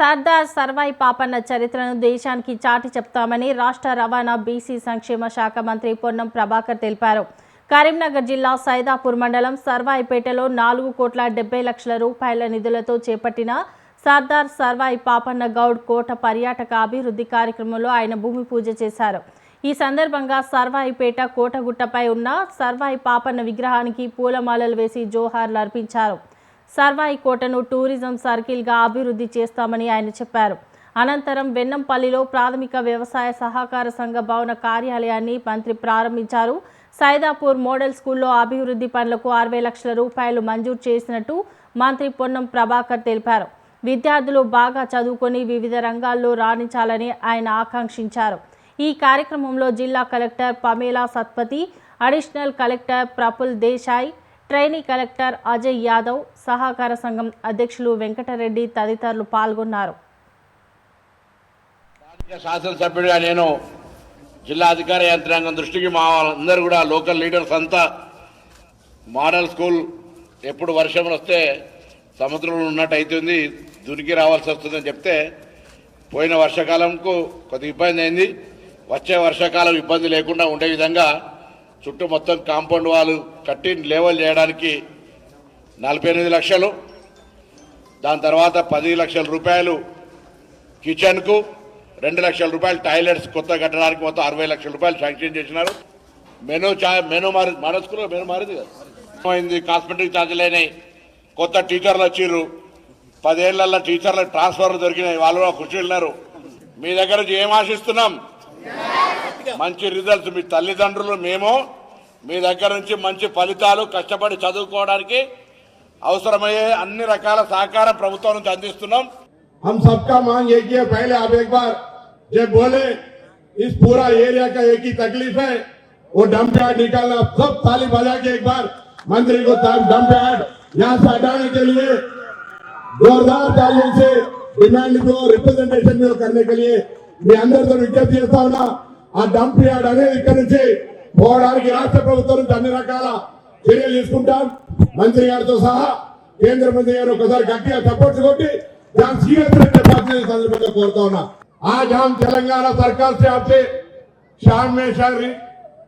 సర్దార్ సర్వాయి పాపన్న చరిత్రను దేశానికి చాటి చెప్తామని రాష్ట్ర రవాణా బీసీ సంక్షేమ శాఖ మంత్రి పొన్నం ప్రభాకర్ తెలిపారు. కరీంనగర్ జిల్లా సైదాపూర్ మండలం సర్వాయిపేటలో నాలుగు కోట్ల డెబ్బై లక్షల రూపాయల నిధులతో చేపట్టిన సర్దార్ సర్వాయి పాపన్న గౌడ్ కోట పర్యాటక అభివృద్ధి కార్యక్రమంలో ఆయన భూమి పూజ చేశారు. ఈ సందర్భంగా సర్వాయిపేట కోటగుట్టపై ఉన్న సర్వాయి పాపన్న విగ్రహానికి పూలమాలలు వేసి జోహార్లు అర్పించారు. సర్వాయి కోటను టూరిజం సర్కిల్గా అభివృద్ధి చేస్తామని ఆయన చెప్పారు. అనంతరం వెన్నంపల్లిలో ప్రాథమిక వ్యవసాయ సహకార సంఘ భవన కార్యాలయాన్ని మంత్రి ప్రారంభించారు. సైదాపూర్ మోడల్ స్కూల్లో అభివృద్ధి పనులకు అరవై లక్షల రూపాయలు మంజూరు చేసినట్టు మంత్రి పొన్నం ప్రభాకర్ తెలిపారు. విద్యార్థులు బాగా చదువుకొని వివిధ రంగాల్లో రాణించాలని ఆయన ఆకాంక్షించారు. ఈ కార్యక్రమంలో జిల్లా collector Pamela Satpathy additional collector Praful Desai trainee collector Ajay Yadav సహకార సంఘం అధ్యక్షులు వెంకటరెడ్డి తదితరులు పాల్గొన్నారు. శాసనసభ్యుడిగా నేను జిల్లా అధికార యంత్రాంగం దృష్టికి మా అందరూ కూడా లోకల్ లీడర్స్ అంతా మోడల్ స్కూల్ ఎప్పుడు వర్షం వస్తే సముద్రంలో ఉన్నట్టు అవుతుంది దునికి రావాల్సి వస్తుందని చెప్తే పోయిన వర్షాకాలంకు కొద్ది ఇబ్బంది అయింది. వచ్చే వర్షాకాలం ఇబ్బంది లేకుండా ఉండే విధంగా చుట్టూ మొత్తం కాంపౌండ్ వాళ్ళు కట్టి లేవల్ చేయడానికి నలభై ఎనిమిది లక్షలు దాని తర్వాత పది లక్షల రూపాయలు కిచెన్కు రెండు లక్షల రూపాయలు టాయిలెట్స్ కొత్త కట్టడానికి మొత్తం అరవై లక్షల రూపాయలు శాంక్షన్ చేసినారు. మెనూ చా మెనూ మారి మారేసుకున్నా మెనూ మారింది కదా. అయింది కాస్మెటిక్ ఛార్జీలు అయినాయి. కొత్త టీచర్లు వచ్చిర్రు. పదేళ్ళలో టీచర్ల ట్రాన్స్ఫర్లు దొరికినాయి. వాళ్ళు కూడా ఖుషి వెళ్ళినారు మీ దగ్గర నుంచి ఏం ఆశిస్తున్నాం? మంచి రిజల్ట్స్. మీ తల్లిదండ్రులు మేము మీ దగ్గర నుంచి మంచి ఫలితాలు కష్టపడి చదువుకోవడానికి అవసరమయ్యే అన్ని రకాల సహకారం ప్రభుత్వం నుంచి అందిస్తున్నాం हम सबका मांग एक ही है पहले आप एक बार जब बोले इस पूरा एरिया का एक ही तकलीफ है वो डंप यार्ड निकालना सब ताली बजा के एक बार मंत्री को डंप यार्ड यहाँ से हटाने के लिए जोरदार तालियों से डिमांड को रिप्रेजेंटेशन को करने के लिए మీ అందరితో విజ్ఞప్తి చేస్తా ఉన్నా ఆ డంప్ యార్డ్ అనేది ఇక్కడ నుంచి పోవడానికి రాష్ట్ర ప్రభుత్వం నుంచి అన్ని రకాల చర్యలు తీసుకుంటాం మంత్రి గారితో సహా కేంద్ర మంత్రి గారు ఒకసారి గట్టిగా సపోర్ట్ కొట్టి దాని సీరియస్ బాధ్యత సందర్భంగా కోరుతా ఉన్నా आज हम तेलंगाना सरकार से आपसे शाम में शायद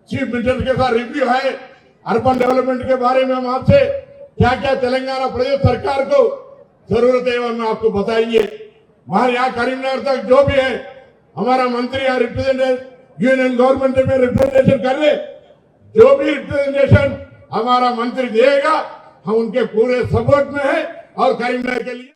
चीफ मिनिस्टर के साथ रिव्यू है अर्बन डेवलपमेंट के बारे में हम आपसे क्या क्या तेलंगाना प्रदेश सरकार को जरूरत है वो हम आपको बताएंगे हमारे यहाँ करीमनगर तक जो भी है हमारा मंत्री यहाँ रिप्रेजेंटेशन यूनियन गवर्नमेंट में रिप्रेजेंटेशन कर ले जो भी रिप्रेजेंटेशन हमारा मंत्री देगा, हम उनके पूरे सपोर्ट में है और करीमनगर के लिए